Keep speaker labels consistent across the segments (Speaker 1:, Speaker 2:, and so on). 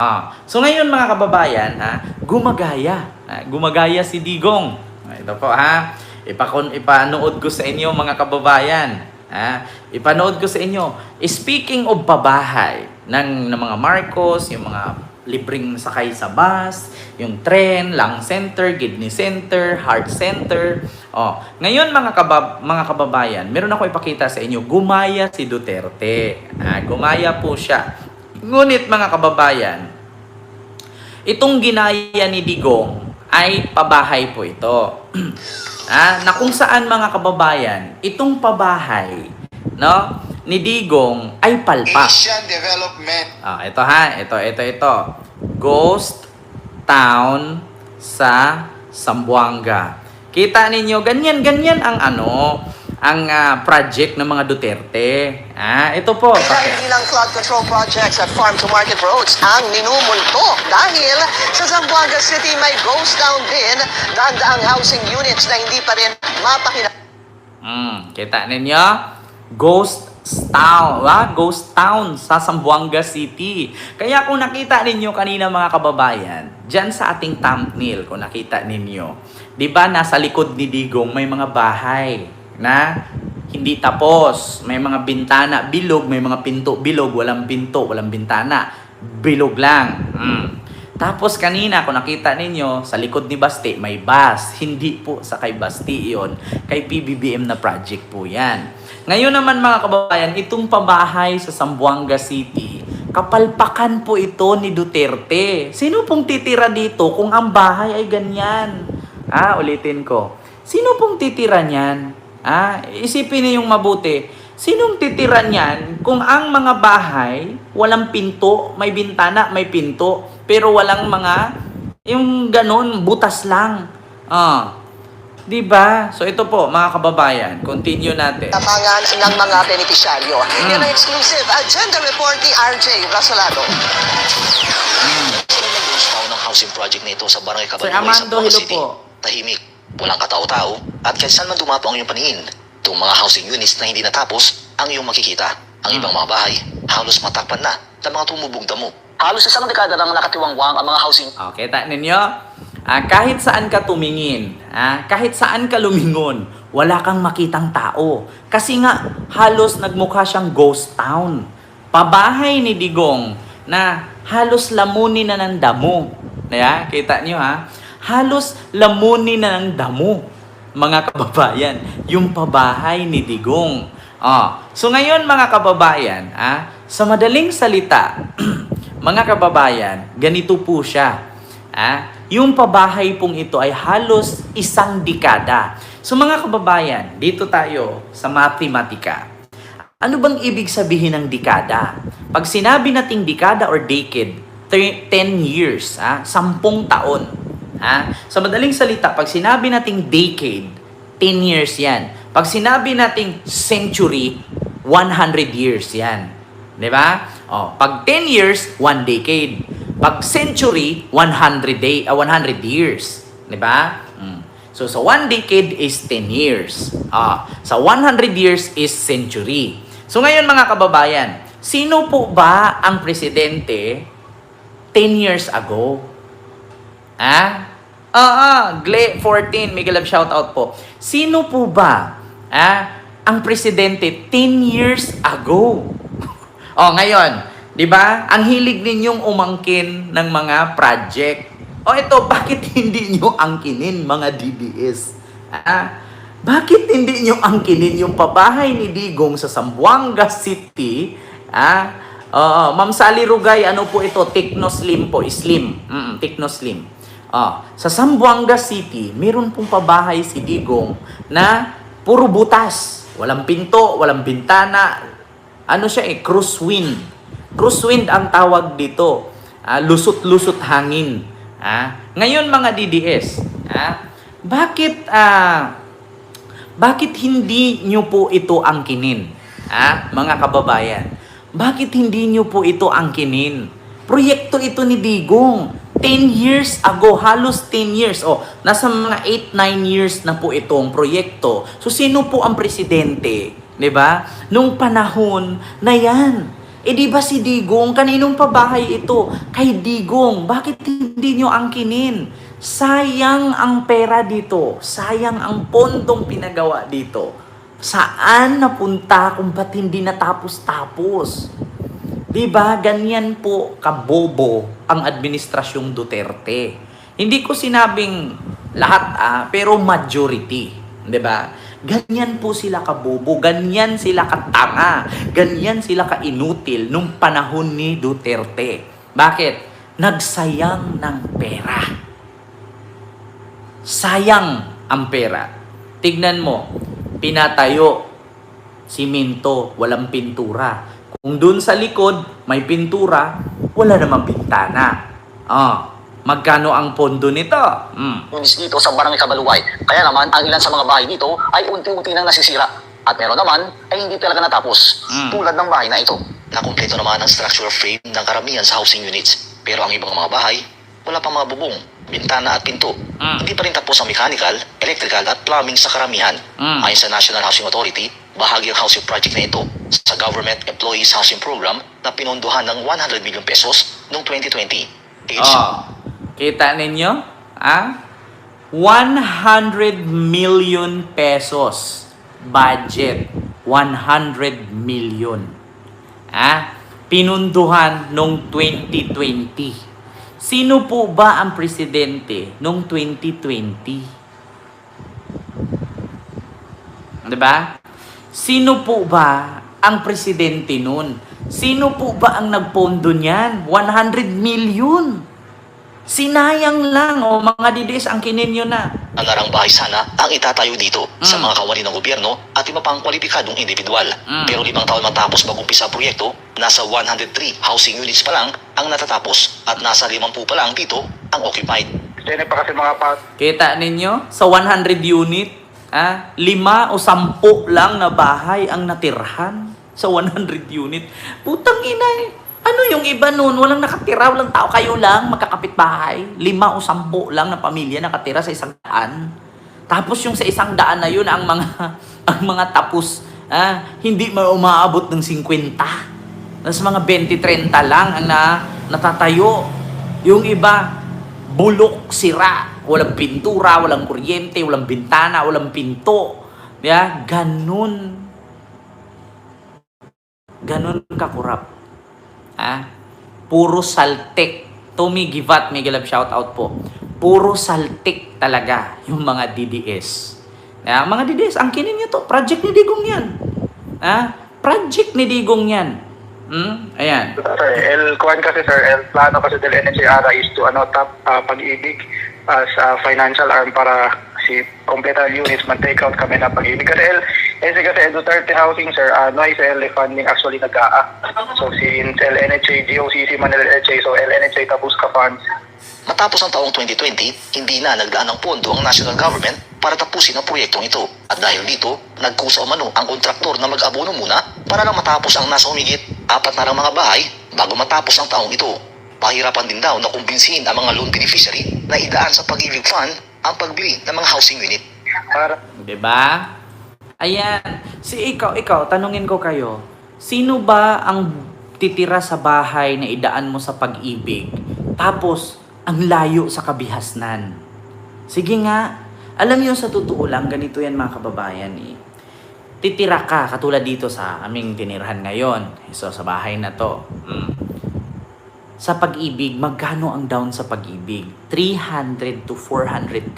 Speaker 1: Ah, so ngayon mga kababayan, ha, gumagaya. Ah, gumagaya si Digong. Ah, Ito po ha. Ipakon ipanood ko sa inyo mga kababayan. Ha? Ipanood ko sa inyo. Speaking of pabahay ng, ng mga Marcos, yung mga libreng sakay sa bus, yung tren, lung center, kidney center, heart center. Oh, ngayon mga kabab mga kababayan, meron ako ipakita sa inyo, gumaya si Duterte. Ah, gumaya po siya. Ngunit mga kababayan, itong ginaya ni Digong ay pabahay po ito. ah, na kung saan mga kababayan, itong pabahay no, ni Digong ay palpak.
Speaker 2: Asian Development
Speaker 1: Ah, ito ha, ito, ito, ito. Ghost Town sa Sambuanga. Kita ninyo, ganyan, ganyan ang ano, ang ah, project ng mga Duterte. Ah, ito po.
Speaker 3: Kaya
Speaker 1: paki-
Speaker 3: hindi lang flood control projects at farm-to-market roads ang minumulto dahil sa Zamboanga City may ghost town din daan-daang housing units na hindi pa rin mapakina.
Speaker 1: Mm, kita ninyo? Ghost town, ah, ghost town sa Zamboanga City. Kaya kung nakita ninyo kanina mga kababayan, diyan sa ating thumbnail kung nakita ninyo, 'di ba nasa likod ni Digong may mga bahay na hindi tapos, may mga bintana bilog, may mga pinto bilog, walang pinto, walang bintana, bilog lang. Mm. Tapos kanina, kung nakita ninyo, sa likod ni Basti, may bus. Hindi po sa kay Basti yon Kay PBBM na project po yan. Ngayon naman mga kababayan, itong pabahay sa Zamboanga City, kapalpakan po ito ni Duterte. Sino pong titira dito kung ang bahay ay ganyan? Ah, ulitin ko. Sino pong titira niyan? Ah, isipin niyo yung mabuti. Sinong titira niyan kung ang mga bahay walang pinto, may bintana, may pinto, pero walang mga yung ganun, butas lang. Ah. 'Di ba? So ito po, mga kababayan, continue natin.
Speaker 3: Tapangan ng mga benepisyaryo.
Speaker 1: Hmm.
Speaker 3: Yan ang exclusive agenda report ni RJ Rasolado.
Speaker 4: Sino nag-gusto ng housing project nito sa Barangay
Speaker 1: Sir
Speaker 4: Caballuay sa
Speaker 1: Amando,
Speaker 4: City?
Speaker 1: po.
Speaker 4: Tahimik, walang katao-tao, at kahit saan man dumapo ang iyong paningin, itong mga housing units na hindi natapos, ang iyong makikita. Ang ibang mga bahay, halos matakpan na ng mga tumubog damo. Halos isang dekada nang nakatiwangwang ang mga housing
Speaker 1: Okay, ta ninyo? Ah, kahit saan ka tumingin, ah, kahit saan ka lumingon, wala kang makitang tao. Kasi nga, halos nagmukha siyang ghost town. Pabahay ni Digong na halos lamunin na ng damo. Kaya, kita niyo ha? Halos lamunin na ng damo, mga kababayan, yung pabahay ni Digong. Ah, so ngayon mga kababayan, ah, sa madaling salita, mga kababayan, ganito po siya. Ah, yung pabahay pong ito ay halos isang dekada. So mga kababayan, dito tayo sa matematika. Ano bang ibig sabihin ng dekada? Pag sinabi nating dekada or decade, thir- 10 years, ah, 10 taon. Ah, sa madaling salita, pag sinabi nating decade, 10 years yan. Pag sinabi nating century, 100 years yan. 'Di ba? Oh, pag 10 years, 1 decade. Pag century, 100 day, ah, 100 years. 'Di ba? Mm. So sa 1 decade is 10 years. Ah, sa 100 years is century. So ngayon mga kababayan, sino po ba ang presidente 10 years ago? Ah? Ah, ah, Gle 14, Miguel Love shoutout po. Sino po ba ah, ang presidente 10 years ago? oh, ngayon, 'di ba? Ang hilig ninyong umangkin ng mga project. O ito, bakit hindi nyo angkinin mga DDS? Ah, bakit hindi nyo angkinin yung pabahay ni Digong sa Zamboanga City? Ah, Oo, Ma'am Sally Rugay, ano po ito? Techno Slim po, Slim. Mm, Techno Slim. Ah, sa Zamboanga City, meron pong pabahay si Digong na puro butas. Walang pinto, walang bintana. Ano siya eh, cruise wind. Cruise wind ang tawag dito. Ah, lusot-lusot hangin. Ah, ngayon mga DDS, ah, bakit ah, bakit hindi nyo po ito angkinin? Ah, mga kababayan, bakit hindi nyo po ito angkinin? Proyekto ito ni Digong. 10 years ago, halos 10 years. Oh, nasa mga 8-9 years na po itong proyekto. So, sino po ang presidente? 'Di ba? Nung panahon na yan. Eh di ba si Digong, kaninong pabahay ito? Kay Digong, bakit hindi nyo angkinin? Sayang ang pera dito. Sayang ang pondong pinagawa dito. Saan napunta kung ba't hindi natapos-tapos? Di ba ganyan po kabobo ang administrasyong Duterte? Hindi ko sinabing lahat ah, pero majority. Di ba? Ganyan po sila kabobo, ganyan sila katanga, ganyan sila kainutil nung panahon ni Duterte. Bakit? Nagsayang ng pera. Sayang ang pera. Tignan mo, pinatayo, siminto, walang pintura. Kung dun sa likod, may pintura, wala namang bintana. Ah, magkano ang pondo nito? Hmm.
Speaker 4: dito sa Barangay Kabaluway. Kaya naman, ang ilan sa mga bahay dito ay unti-unti nang nasisira. At meron naman ay hindi talaga natapos.
Speaker 1: Mm.
Speaker 4: Tulad ng bahay na ito. Nakumpleto naman ang structural frame ng karamihan sa housing units. Pero ang ibang mga bahay, wala pang mga bubong, bintana at pinto.
Speaker 1: Mm.
Speaker 4: Hindi pa rin tapos ang mechanical, electrical at plumbing sa karamihan.
Speaker 1: Mm.
Speaker 4: Ayon sa National Housing Authority, bahagi ang housing project na ito sa Government Employees Housing Program na pinondohan ng 100 million pesos noong 2020. Age
Speaker 1: Oh, kita ninyo? Ah? 100 million pesos budget. 100 million. Ah? Pinunduhan nung 2020. Sino po ba ang presidente nung 2020? 'Di ba? Sino po ba ang presidente nun? Sino po ba ang nagpondo niyan? 100 million. Sinayang lang, o mga didis, ang kinin nyo na.
Speaker 4: ang narang bahay sana ang itatayo dito sa
Speaker 1: Mm.
Speaker 4: mga kawani ng gobyerno at iba pang kwalipikadong individual.
Speaker 1: Mm.
Speaker 4: Pero limang taon matapos mag-umpisa ang proyekto, nasa 103 housing units pa lang ang natatapos at nasa 50 pa lang dito ang occupied.
Speaker 2: Yan pa kasi mga pat
Speaker 1: Kita ninyo, sa 100 unit, ah, lima o sampu lang na bahay ang natirhan sa 100 unit. Putang ina eh. Ano yung iba nun? Walang nakatira, walang tao. Kayo lang, magkakapit bahay. Lima o sampu lang na pamilya nakatira sa isang daan. Tapos yung sa isang daan na yun, ang mga, ang mga tapos, ah, hindi ma umaabot ng 50. Tapos mga 20-30 lang ang na, natatayo. Yung iba, bulok, sira. Walang pintura, walang kuryente, walang bintana, walang pinto. Yeah? Ganun. Ganun kakurap. Ah? Puro saltik. Tommy Givat, may galab shout out po. Puro saltik talaga yung mga DDS. Ah, mga DDS, ang kinin nyo to. Project ni Digong yan. Ah? Project ni Digong yan. Hmm? Ayan.
Speaker 2: sir, el kuan kasi sir, el plano kasi del NHRA is to ano tap ah, pag-ibig as a financial arm para si complete units man take out kami na pag-ibig kasi el eh si kasi Duterte housing sir ano ay sa el funding actually nag-aa so si el NHA GOCC man el NHA so el NHA tapos ka funds
Speaker 4: Matapos ang taong 2020, hindi na nagdaan ng pondo ang national government para tapusin ang proyektong ito. At dahil dito, nagkusa umano ang kontraktor na mag-abono muna para lang matapos ang nasa humigit apat na lang mga bahay bago matapos ang taong ito. Pahirapan din daw na kumbinsihin ang mga loan beneficiary na idaan sa pag-ibig fund ang pagbili ng mga housing unit.
Speaker 2: para
Speaker 1: 'Di ba? Ayan. Si ikaw, ikaw, tanungin ko kayo. Sino ba ang titira sa bahay na idaan mo sa pag-ibig? Tapos, ang layo sa kabihasnan. Sige nga. Alam niyo sa totoo lang, ganito yan mga kababayan eh. Titira ka, katulad dito sa aming tinirhan ngayon. So, sa bahay na to. Mm. Sa pag-ibig, magkano ang down sa pag-ibig? 300 to 400,000.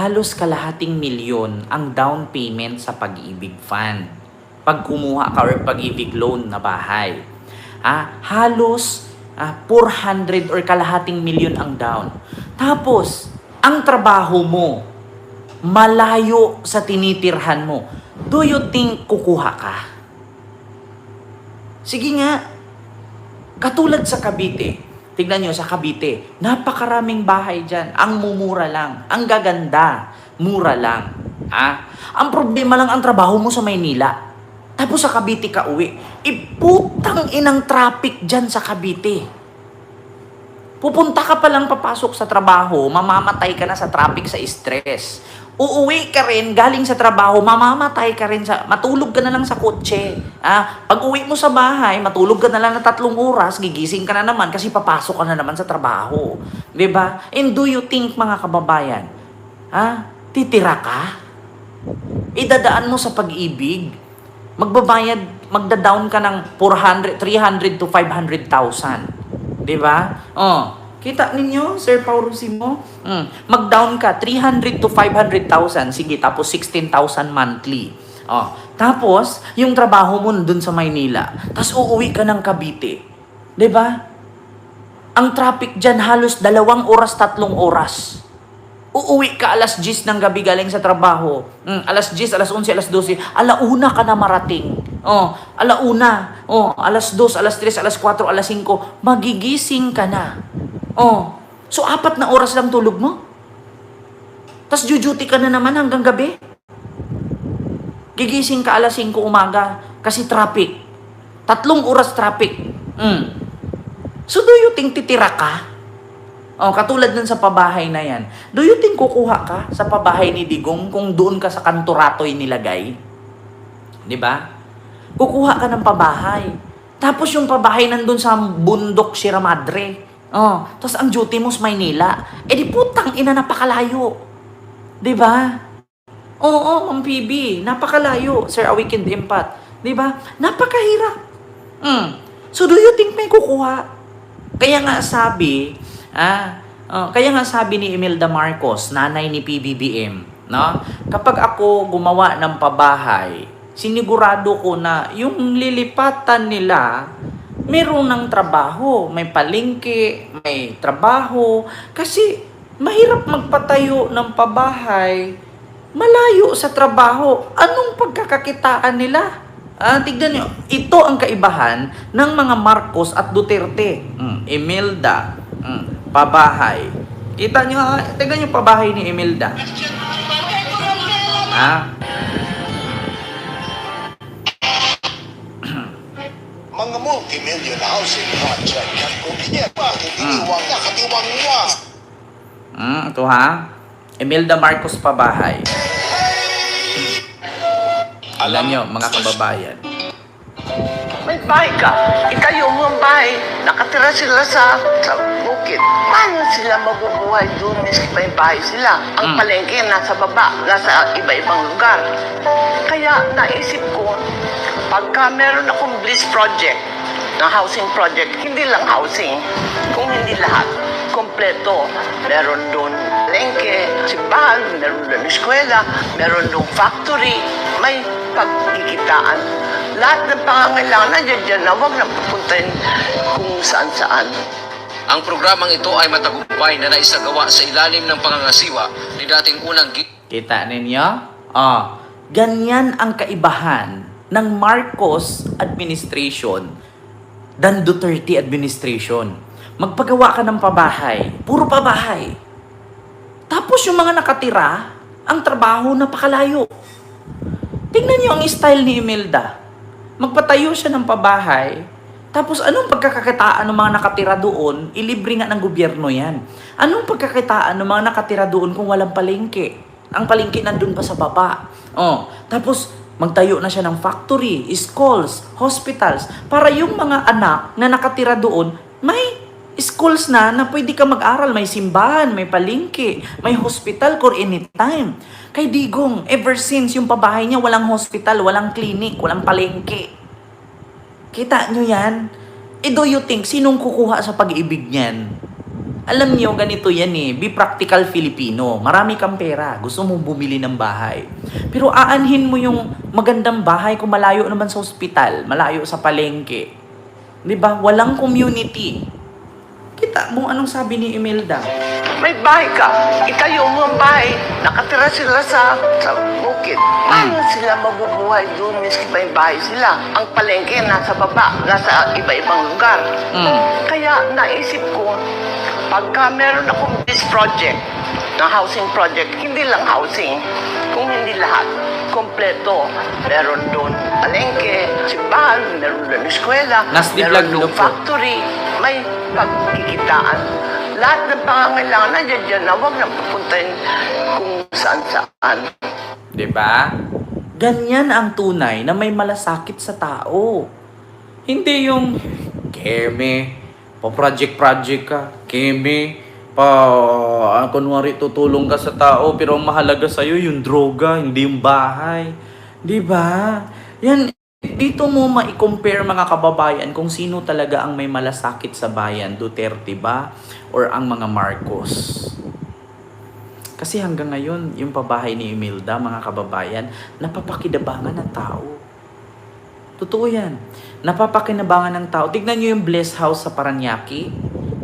Speaker 1: Halos kalahating milyon ang down payment sa pag-ibig fund. Pag kumuha ka or pag-ibig loan na bahay. Ah, halos ah, 400 or kalahating milyon ang down. Tapos, ang trabaho mo, malayo sa tinitirhan mo. Do you think kukuha ka? Sige nga, Katulad sa Cavite, tignan nyo sa Cavite, napakaraming bahay dyan. Ang mumura lang, ang gaganda, mura lang. Ha? Ang problema lang ang trabaho mo sa Maynila. Tapos sa Cavite ka uwi. Iputang inang traffic dyan sa Cavite. Pupunta ka pa lang papasok sa trabaho, mamamatay ka na sa traffic sa stress. Uuwi ka rin, galing sa trabaho, mamamatay ka rin sa, matulog ka na lang sa kotse. Ah, pag uwi mo sa bahay, matulog ka na lang na tatlong oras, gigising ka na naman kasi papasok ka na naman sa trabaho. ba? And do you think mga kababayan, ah, titira ka? Idadaan mo sa pag-ibig. Magbabayad, magda-down ka ng 400, 300 to 500,000. 'Di ba? Oh, kita ninyo, Sir Paurusimo? Mm. Mag-down ka 300 to 500,000. Sige, tapos 16,000 monthly. Oh, tapos yung trabaho mo dun sa Maynila. Tapos uuwi ka ng Cavite. ba? Ang traffic dyan halos dalawang oras, tatlong oras. Uuwi ka alas 10 ng gabi galing sa trabaho. Mm, alas 10, alas 11, alas 12. Alauna ka na marating. Oh, alauna. Oh, alas 2, alas 3, alas 4, alas 5. Magigising ka na. Oh, so apat na oras lang tulog mo? Tapos jujuti ka na naman hanggang gabi? Gigising ka alas 5 umaga kasi traffic. Tatlong oras traffic. Mm. So do you think titira ka? Oh, katulad nun sa pabahay na yan. Do you think kukuha ka sa pabahay ni Digong kung doon ka sa kantoratoy nilagay? Di ba? Kukuha ka ng pabahay. Tapos yung pabahay nandun sa bundok Sierra Madre. Oh, tapos ang duty mo sa Maynila. Eh di putang ina napakalayo. Di ba? Oo, Ma'am PB, napakalayo, Sir A Weekend Impact. Di ba? Napakahirap. Mm. So do you think may kukuha? Kaya nga sabi, ah, oh, kaya nga sabi ni Imelda Marcos, nanay ni PBBM, no? Kapag ako gumawa ng pabahay, sinigurado ko na yung lilipatan nila meron ng trabaho, may palengke, may trabaho kasi mahirap magpatayo ng pabahay malayo sa trabaho. Anong pagkakakitaan nila? Ah, tignan nyo, ito ang kaibahan ng mga Marcos at Duterte. Mm, Imelda, mm, pabahay. Kita nyo, ha? tignan nyo pabahay ni Imelda. Ah,
Speaker 5: multi-million housing project ng gobyerno. Bakit iniwang nakatiwangwa?
Speaker 1: mm, ito ha. Imelda Marcos pabahay. Alam nyo, mga kababayan.
Speaker 6: May bahay ka. Itayo mo ang bahay. Nakatira sila sa, sa bukid. Paano sila mabubuhay doon? May bahay sila. Ang
Speaker 1: Mm.
Speaker 6: palengke nasa baba, nasa iba-ibang lugar. Kaya naisip ko, pagka meron akong bliss project, na housing project, hindi lang housing, kung hindi lahat, kompleto. Meron doon palengke, simbahan, meron doon eskwela, meron doon factory, may pagkikitaan. Lahat ng pangangailangan nandiyan dyan na huwag na pupuntahin kung saan-saan.
Speaker 7: Ang programang ito ay matagumpay na naisagawa sa ilalim ng pangangasiwa ni dating unang gi-
Speaker 1: Kita ninyo? Ah, ganyan ang kaibahan ng Marcos administration than Duterte administration. Magpagawa ka ng pabahay, puro pabahay. Tapos yung mga nakatira, ang trabaho napakalayo. Tingnan niyo ang style ni Imelda. Magpatayo siya ng pabahay, tapos anong pagkakakitaan ng mga nakatira doon? Ilibre nga ng gobyerno yan. Anong pagkakakitaan ng mga nakatira doon kung walang palengke? Ang palengke nandun pa sa baba. Oh, tapos magtayo na siya ng factory, schools, hospitals, para yung mga anak na nakatira doon, may schools na na pwede ka mag-aral. May simbahan, may palengke, may hospital for anytime. Kay Digong, ever since yung pabahay niya, walang hospital, walang clinic, walang palengke. Kita nyo yan? E do you think, sinong kukuha sa pag-ibig niyan? Alam niyo, ganito yan eh. Be practical Filipino. Marami kang pera. Gusto mo bumili ng bahay. Pero aanhin mo yung magandang bahay kung malayo naman sa ospital, malayo sa palengke. Di ba? Walang community. Kita mo anong sabi ni Imelda.
Speaker 6: May bahay ka. Itayo mo ang bahay. Nakatira sila sa, sa bukid. Paano sila mabubuhay doon miski may bahay sila? Ang palengke nasa baba, nasa iba-ibang lugar.
Speaker 1: Mm.
Speaker 6: Kaya naisip ko, pagka meron akong this project, na housing project, hindi lang housing, kung hindi lahat, kompleto. Meron doon palengke, simbahan, meron doon eskwela,
Speaker 1: Nasdi
Speaker 6: meron doon factory, may pagkikitaan. Lahat ng pangangailangan nandiyan dyan na huwag na pupuntahin kung saan saan.
Speaker 1: ba? Ganyan ang tunay na may malasakit sa tao. Hindi yung keme, pa project project ka, keme, pa ah, kunwari tutulong ka sa tao pero ang mahalaga sa iyo yung droga, hindi yung bahay. 'Di ba? Yan dito mo ma-compare mga kababayan kung sino talaga ang may malasakit sa bayan, Duterte ba or ang mga Marcos. Kasi hanggang ngayon, yung pabahay ni Imelda, mga kababayan, napapakinabangan ng tao. Totoo yan. Napapakinabangan ng tao. Tignan nyo yung Bless House sa Paranaque.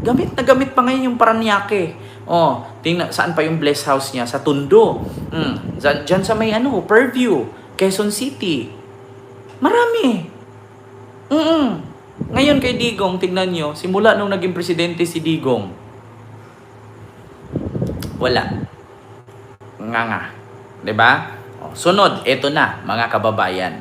Speaker 1: Gamit na gamit pa ngayon yung Paranaque. Oh, tingnan, saan pa yung Bless House niya? Sa Tundo. Mm, dyan, dyan sa may ano, Purview, Quezon City. Marami. Mm Ngayon kay Digong, tignan nyo, simula nung naging presidente si Digong, wala nga nga. 'Di ba? O, Sunod, eto na mga kababayan.